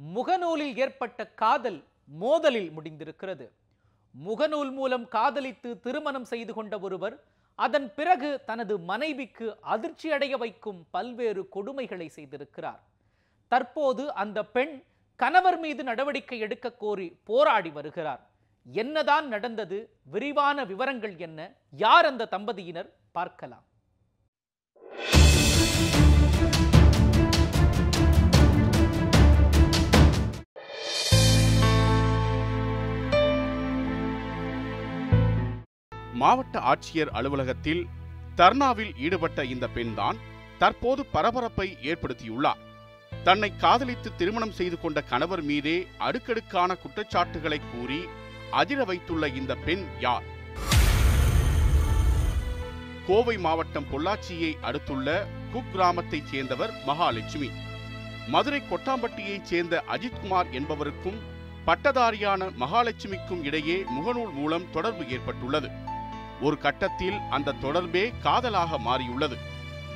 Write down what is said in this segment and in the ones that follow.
முகநூலில் ஏற்பட்ட காதல் மோதலில் முடிந்திருக்கிறது. முகநூல் மூலம் காதலித்து திருமணம் செய்து கொண்ட ஒருவர் அதன் பிறகு தனது மனைவிக்கு அதிர்ச்சியடைய வைக்கும் பல்வேறு கொடுமைகளை செய்திருக்கிறார். தற்போது அந்த பெண் கணவர் மீது நடவடிக்கை எடுக்க கோரி போராடி வருகிறார். என்னதான் நடந்தது விரிவான விவரங்கள் என்ன யார் அந்த தம்பதியினர் பார்க்கலாம். மாவட்ட ஆட்சியர் அலுவலகத்தில் தர்ணாவில் ஈடுபட்ட இந்த பெண்தான் தற்போது பரபரப்பை ஏற்படுத்தியுள்ளார். தன்னை காதலித்து திருமணம் செய்து கொண்ட கணவர் மீதே அடுக்கடுக்கான குற்றச்சாட்டுகளை கூறி அதிர வைத்துள்ள இந்த பெண் யார்? கோவை மாவட்டம் பொள்ளாச்சியை அடுத்துள்ள குக் கிராமத்தைச் சேர்ந்தவர் மகாலட்சுமி. மதுரை கொட்டாம்பட்டியைச் சேர்ந்த அஜித்குமார் என்பவருக்கும் பட்டதாரியான மகாலட்சுமிக்கும் இடையே முகநூல் மூலம் தொடர்பு ஏற்பட்டுள்ளது. ஒரு கட்டத்தில் அந்த தொடர்பே காதலாக மாறியுள்ளது.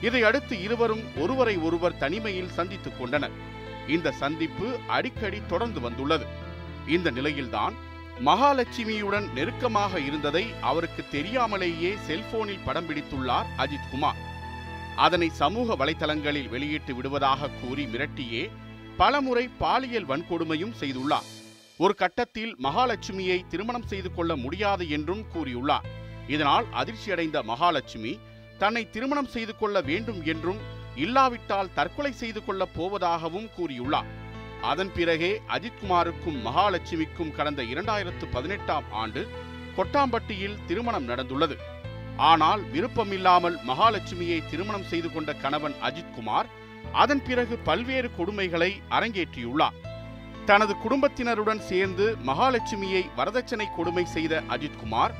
இதையடுத்து இருவரும் ஒருவரை ஒருவர் தனிமையில் சந்தித்துக் கொண்டனர். இந்த சந்திப்பு அடிக்கடி தொடர்ந்து வந்துள்ளது. இந்த நிலையில்தான் மகாலட்சுமியுடன் நெருக்கமாக இருந்ததை அவருக்கு தெரியாமலேயே செல்போனில் படம் பிடித்துள்ளார் அஜித் குமார். அதனை சமூக வலைதளங்களில் வெளியிட்டு விடுவதாக கூறி மிரட்டியே பலமுறை பாலியல் வன்கொடுமையும் செய்துள்ளார். ஒரு கட்டத்தில் மகாலட்சுமியை திருமணம் செய்து கொள்ள முடியாது என்றும் கூறியுள்ளார். இதனால் அதிர்ச்சியடைந்த மகாலட்சுமி தன்னை திருமணம் செய்து கொள்ள வேண்டும் என்றும் இல்லாவிட்டால் தற்கொலை செய்து கொள்ளப் போவதாகவும் கூறியுள்ளார். அதன் பிறகே அஜித்குமாருக்கும் மகாலட்சுமிக்கும் கடந்த இரண்டாயிரத்து பதினெட்டாம் ஆண்டு கொட்டாம்பட்டியில் திருமணம் நடந்துள்ளது. ஆனால் விருப்பமில்லாமல் மகாலட்சுமியை திருமணம் செய்து கொண்ட கணவன் அஜித்குமார் அதன் பிறகு பல்வேறு கொடுமைகளை அரங்கேற்றியுள்ளார். தனது குடும்பத்தினருடன் சேர்ந்து மகாலட்சுமியை வரதட்சணை கொடுமை செய்த அஜித்குமார்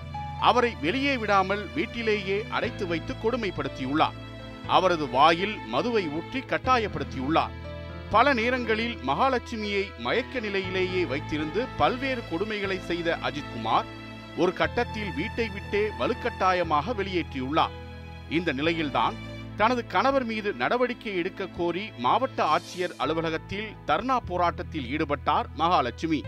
அவரை வெளியே விடாமல் வீட்டிலேயே அடைத்து வைத்து கொடுமைப்படுத்தியுள்ளார். அவரது வாயில் மதுவை ஊற்றி கட்டாயப்படுத்தியுள்ளார். பல நேரங்களில் மகாலட்சுமியை மயக்க நிலையிலேயே வைத்திருந்து பல்வேறு கொடுமைகளை செய்த அஜித்குமார் ஒரு கட்டத்தில் வீட்டை விட்டே வலுக்கட்டாயமாக வெளியேற்றியுள்ளார். இந்த நிலையில்தான் தனது கணவர் மீது நடவடிக்கை எடுக்க கோரி மாவட்ட ஆட்சியர் அலுவலகத்தில் தர்ணா போராட்டத்தில் ஈடுபட்டார் Mahalakshmi.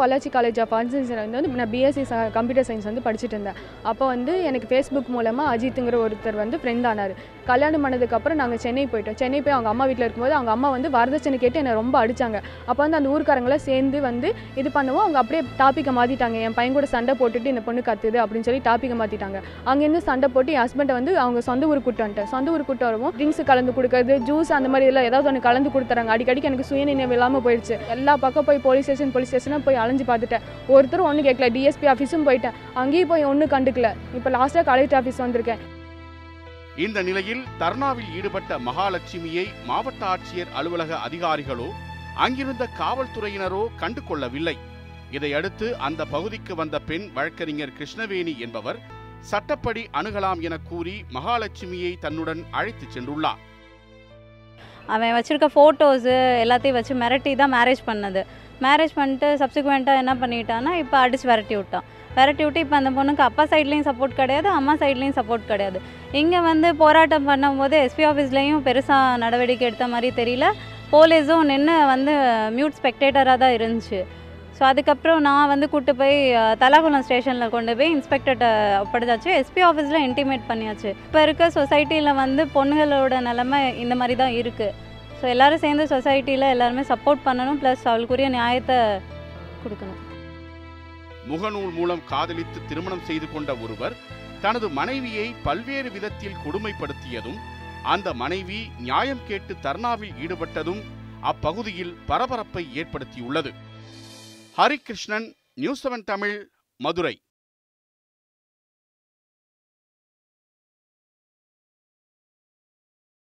Pollachi college of arts and science வந்து நான் பிஎஸ்சி கம்ப்யூட்டர் சயின்ஸ் வந்து படிச்சுட்டு இருந்தேன். அப்போ வந்து எனக்கு ஃபேஸ்புக் மூலமாக அஜித்துங்கிற ஒருத்தர் வந்து ஃப்ரெண்ட் ஆனார். கல்யாணம் பண்ணதுக்கப்புறம் நாங்கள் சென்னை போயிட்டோம். சென்னை போய் அவங்க அம்மா வீட்டில் இருக்கும்போது அவங்க அம்மா வந்து வரதட்சணை கேட்டு என்னை ரொம்ப அடித்தாங்க அப்போ வந்து அந்த ஊர்க்காரங்களாம் சேர்ந்து வந்து இது பண்ணுவோம். அவங்க அப்படியே டாப்பிக்கை மாற்றிட்டாங்க என் பையன் கூட சண்டை போட்டுட்டு இந்த பொண்ணு கத்துது அப்படின்னு சொல்லி டாப்பிக்கை மாற்றிட்டாங்க அங்கேருந்து சண்டை போட்டு என் ஹஸ்பண்டை வந்து அவங்க சொந்த ஊர் கூட்டம் வந்துட்டேன் சொந்த ஊர் கூட்டம் வருவோம். ட்ரிங்க்ஸ் கலந்து கொடுக்கறது ஜூஸ் அந்த மாதிரி எல்லாம் ஏதாவது ஒன்று கலந்து கொடுத்துறாங்க. அடிக்கடிக்கு எனக்கு சுயநினைவு இல்லாமல் போயிடுச்சு. எல்லா பக்கம் போய் போலீஸ் ஸ்டேஷன் போலீஸ் ஸ்டேஷனாக போய் அலைஞ்சு பார்த்துட்டேன். ஒருத்தரும் ஒன்றும் கேட்கல. டிஎஸ்பி ஆஃபீஸும் போயிட்டேன். அங்கேயும் போய் ஒன்றும் கண்டுக்கல. இப்போ லாஸ்ட்டாக கலெக்டர் ஆஃபீஸ் வந்திருக்கேன். இந்த நிலையில் தர்ணாவில் ஈடுபட்ட மகாலட்சுமியை மாவட்ட ஆட்சியர் அலுவலக அதிகாரிகளோ அங்கிருந்த காவல்துறையினரோ கண்டு கொள்ளவில்லை இதையடுத்து அந்த பகுதிக்கு வந்த பெண் வழக்கறிஞர் கிருஷ்ணவேணி என்பவர் சட்டப்படி அணுகலாம் என கூறி மகாலட்சுமியை தன்னுடன் அழைத்துச் சென்றுள்ளார். அவன் வச்சுருக்க ஃபோட்டோஸு எல்லாத்தையும் வச்சு மிரட்டி தான் மேரேஜ் பண்ணது. மேரேஜ் பண்ணிட்டு சப்சிக்வெண்ட்டாக என்ன பண்ணிட்டான்னா இப்போ அடிச்சு விரட்டி விட்டான். விரட்டி விட்டு இப்போ அந்த பொண்ணுக்கு அப்பா சைட்லேயும் சப்போர்ட் கிடையாது அம்மா சைட்லேயும் சப்போர்ட் கிடையாது. இங்கே வந்து போராட்டம் பண்ணும்போது எஸ்பி ஆஃபீஸ்லேயும் பெருசாக நடவடிக்கை எடுத்த மாதிரி தெரியல. போலீஸும் நின்று வந்து மியூட் ஸ்பெக்டேட்டராக தான் இருந்துச்சு. ஸோ அதுக்கப்புறம் நான் வந்து கூட்டு போய் தலாகுளம் ஸ்டேஷனில் கொண்டு போய் இன்ஸ்பெக்டர்கிட்ட ஒப்படைச்சாச்சு. எஸ்பி ஆஃபீஸில் இன்டிமேட் பண்ணியாச்சு. இப்போ இருக்க சொசைட்டியில் வந்து பொண்ணுகளோட நிலமை இந்த மாதிரி தான் இருக்குது ஸோ எல்லோரும் சேர்ந்து சொசைட்டியில் எல்லாருமே சப்போர்ட் பண்ணணும் ப்ளஸ் அவளுக்குரிய நியாயத்தை கொடுக்கணும். முகநூல் மூலம் காதலித்து திருமணம் செய்து கொண்ட ஒருவர் தனது மனைவியை பல்வேறு விதத்தில் கொடுமைப்படுத்தியதும் அந்த மனைவி நியாயம் கேட்டு தர்ணாவில் ஈடுபட்டதும் அப்பகுதியில் பரபரப்பை ஏற்படுத்தியுள்ளது. Harikrishnan news seven Tamil Madurai.